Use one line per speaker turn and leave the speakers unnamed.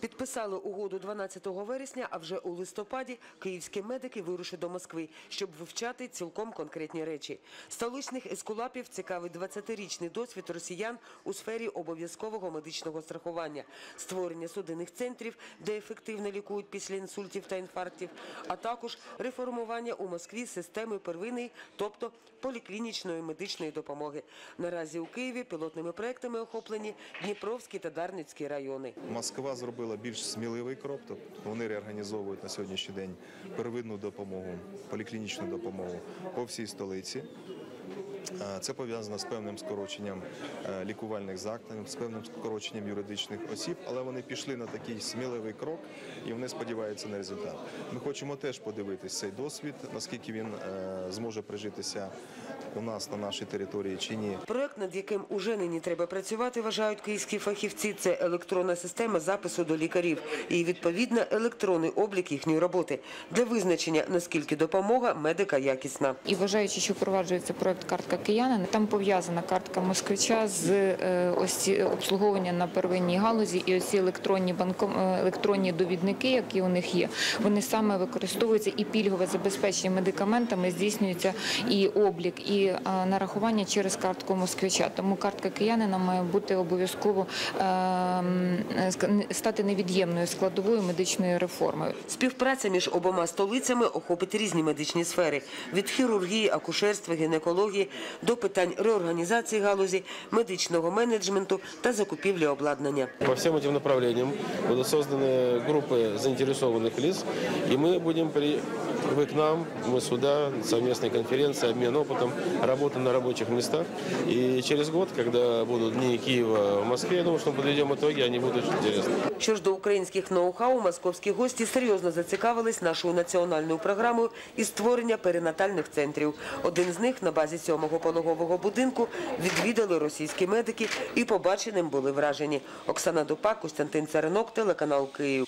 Підписали угоду 12 вересня, а вже у листопаді київські медики вирушать до Москви, щоб вивчати цілком конкретні речі. Столичних ескулапів цікавить 20-річний досвід росіян у сфері обов'язкового медичного страхування, створення судинних центрів, де ефективно лікують після інсультів та інфарктів, а також реформування у Москві системи первинної, тобто поліклінічної медичної допомоги. Наразі у Києві пілотними проектами охоплені Дніпровський та Дарницький райони.
Москва зробила більш сміливий крок, тобто вони реорганізовують на сьогоднішній день первинну допомогу, поліклінічну допомогу по всій столиці. Е, Це пов'язано з певним скороченням е, лікувальних закладів, з певним скороченням юридичних осіб, але вони пішли на такий сміливий крок і вони сподіваються на результат. Ми хочемо теж подивитись цей досвід, наскільки він е, зможе прижитися у нас на нашій території чи ні.
Проект, над яким уже нині треба працювати, вважають київські фахівці, це електронна система запису до лікарів і, відповідно, електронний облік їхньої роботи для визначення, наскільки допомога медика якісна.
І вважаючи, що впроваджується проект картка киянина, там пов'язана картка москвича з е, ось обслуговування на первинній галузі і ось ці електронні банком е, електронні довідники, які у них є, вони саме використовуються і пільгове забезпечення медикаментами здійснюється і облік, і е, нарахування через картку москвича. Тому картка киянина має бути обов'язково стати невід'ємною складовою медичної реформи.
Співпраця між обома столицями охопить різні медичні сфери – від хірургії, акушерства, гінекології до питань реорганізації галузі, медичного менеджменту та закупівлі обладнання.
По всем этим направлениям будут созданы группы заинтересованных лиц, и мы будем при... вы к нам, мы сюда, совместная конференция, обмен опытом, работа на рабочих местах. И через год, когда будут дни Киева в Москве, я думаю, что мы подведем итоги, они будут очень интересны.
Що ж до українських ноу-хау, московські гості серйозно зацікавились нашою національною програмою із створення перинатальних центрів. Один з них на базі сьомого пологового будинку відвідали російські медики і побаченим були вражені. Оксана Дупак, Костянтин Царинок, телеканал Київ.